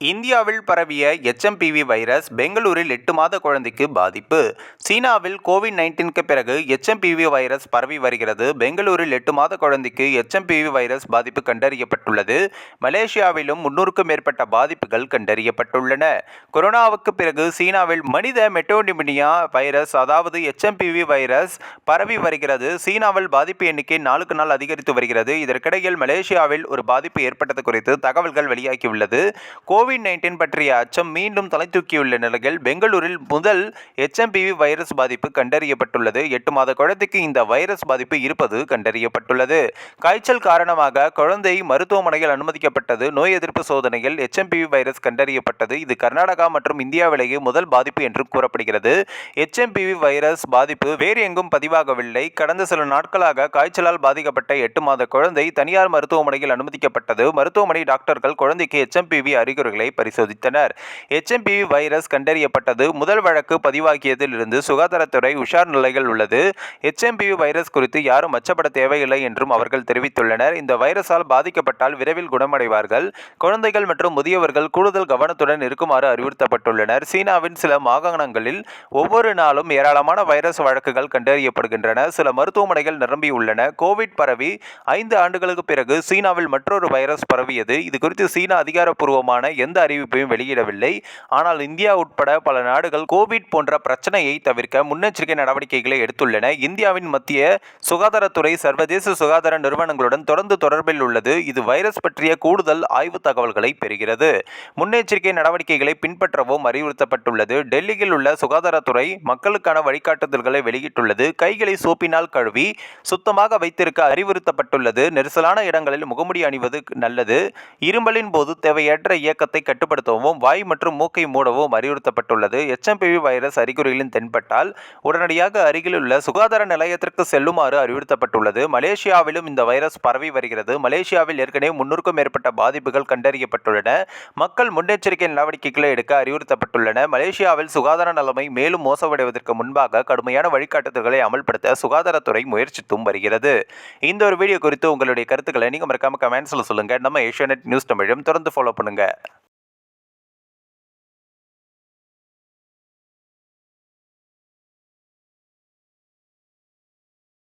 இந்தியாவில் பரவிய HMPV virus பெங்களூரில் எட்டு மாத குழந்தைக்கு பாதிப்பு. சீனாவில் கோவிட் நைன்டீனுக்கு பிறகு எச்எம்பிவி வைரஸ் பரவி வருகிறது. பெங்களூரில் எட்டு மாத குழந்தைக்கு எச்எம்பிவி வைரஸ் பாதிப்பு கண்டறியப்பட்டுள்ளது. மலேசியாவிலும் முன்னூறுக்கும் மேற்பட்ட பாதிப்புகள் கண்டறியப்பட்டுள்ளன. கொரோனாவுக்கு பிறகு சீனாவில் மனித மெட்டோனிமினியா வைரஸ் அதாவது எச்எம்பிவி வைரஸ் பரவி வருகிறது. சீனாவில் பாதிப்பு எண்ணிக்கை நாளுக்கு நாள் அதிகரித்து வருகிறது. இதற்கிடையில் மலேசியாவில் ஒரு பாதிப்பு ஏற்பட்டது குறித்து தகவல்கள் வெளியாகியுள்ளது. கோவிட் நைன்டீன் பற்றிய அச்சம் மீண்டும் தலை தூக்கியுள்ள நிலையில் பெங்களூரில் முதல் எச்எம்பிவி வைரஸ் பாதிப்பு கண்டறியப்பட்டுள்ளது. எட்டு மாத குழந்தைக்கு இந்த வைரஸ் பாதிப்பு இருப்பது கண்டறியப்பட்டுள்ளது. காய்ச்சல் காரணமாக குழந்தை மருத்துவமனையில் அனுமதிக்கப்பட்டது. நோய் எதிர்ப்பு சோதனையில் எச்எம்பிவி வைரஸ் கண்டறியப்பட்டது. இது கர்நாடகா மற்றும் இந்தியாவிலேயே முதல் பாதிப்பு என்று கூறப்படுகிறது. எச்எம்பிவி வைரஸ் பாதிப்பு வேறு எங்கும் பதிவாகவில்லை. கடந்த சில நாட்களாக காய்ச்சலால் பாதிக்கப்பட்ட எட்டு மாத குழந்தை தனியார் மருத்துவமனையில் அனுமதிக்கப்பட்டது. மருத்துவமனை டாக்டர்கள் குழந்தைக்கு எச்எம்பிவி அறிகுறிகள் பரிசோதித்தனர். எச்எம்பிவி வைரஸ் கண்டறியப்பட்டது முதல் வழக்கு பதிவாகியதில் இருந்து சுகாதாரத்துறை உஷார் நிலைகள் உள்ளது. எச்எம்பிவி வைரஸ் குறித்து யாரும் அச்சப்பட தேவையில்லை என்றும் அவர்கள் தெரிவித்துள்ளனர். இந்த வைரஸால் பாதிக்கப்பட்டால் விரைவில் குணமடைவார்கள். குழந்தைகள் மற்றும் முதியவர்கள் கூடுதல் கவனத்துடன் இருக்குமாறு அறிவுறுத்தப்பட்டுள்ளனர். சீனாவின் சில மாகாணங்களில் ஒவ்வொரு நாளும் ஏராளமான வைரஸ் வழக்குகள் கண்டறியப்படுகின்றன. சில மருத்துவமனைகள் நிரம்பியுள்ளன. கோவிட் பரவி ஐந்து ஆண்டுகளுக்கு பிறகு சீனாவில் மற்றொரு வைரஸ் பரவியது. இது குறித்து சீனா அதிகாரப்பூர்வமான எந்த அறிவிப்பையும் வெளியிடவில்லை. ஆனால் இந்தியா உட்பட பல நாடுகள் கோவிட் போன்ற பிரச்சனையை தவிர்க்க முன்னெச்சரிக்கை நடவடிக்கைகளை எடுத்துள்ளன. இந்தியாவின் மத்திய சுகாதாரத்துறை சர்வதேச சுகாதார நிறுவனங்களுடன் தொடர்ந்து தொடர்பில் உள்ளது. இது வைரஸ் பற்றிய கூடுதல் ஆய்வு தகவல்களை பெறுகிறது. முன்னெச்சரிக்கை நடவடிக்கைகளை பின்பற்றவும் அறிவுறுத்தப்பட்டுள்ளது. டெல்லியில் உள்ள சுகாதாரத்துறை மக்களுக்கான வழிகாட்டுதல்களை வெளியிட்டுள்ளது. கைகளை சோப்பினால் கழுவி சுத்தமாக வைத்திருக்க அறிவுறுத்தப்பட்டுள்ளது. நெரிசலான இடங்களில் முகமுடி அணிவது நல்லது. இருமலின் போது தேவையற்ற இயக்கத்தை கட்டுப்படுத்தவும் வாய் மற்றும் மூக்கை மூடவும் அறிவுறுத்தப்பட்டுள்ளது. எச்எம்பிவி வைரஸ் அறிகுறிகளின் தென்பட்டால் உடனடியாக அருகிலுள்ள சுகாதார நிலையத்திற்கு செல்லுமாறு அறிவுறுத்தப்பட்டுள்ளது. மலேசியாவிலும் இந்த வைரஸ் பரவி வருகிறது. மலேசியாவில் ஏற்கனவே முன்னூறுக்கும் மேற்பட்ட பாதிப்புகள் கண்டறியப்பட்டுள்ளன. மக்கள் முன்னெச்சரிக்கை நடவடிக்கைகளை எடுக்க அறிவுறுத்தப்பட்டுள்ளன. மலேசியாவில் சுகாதார நிலைமை மேலும் மோசமடைவதற்கு முன்பாக கடுமையான வழிகாட்டுதல்களை அமல்படுத்த சுகாதாரத்துறை முயற்சித்தும் வருகிறது. இந்த ஒரு வீடியோ குறித்து உங்களுடைய கருத்துக்களை நீங்கள் மறக்காம கமெண்ட்ஸில் சொல்லுங்கள் நம்ம ஏஷியா நியூஸ் தமிழும் தொடர்ந்து ஃபாலோ பண்ணுங்கள்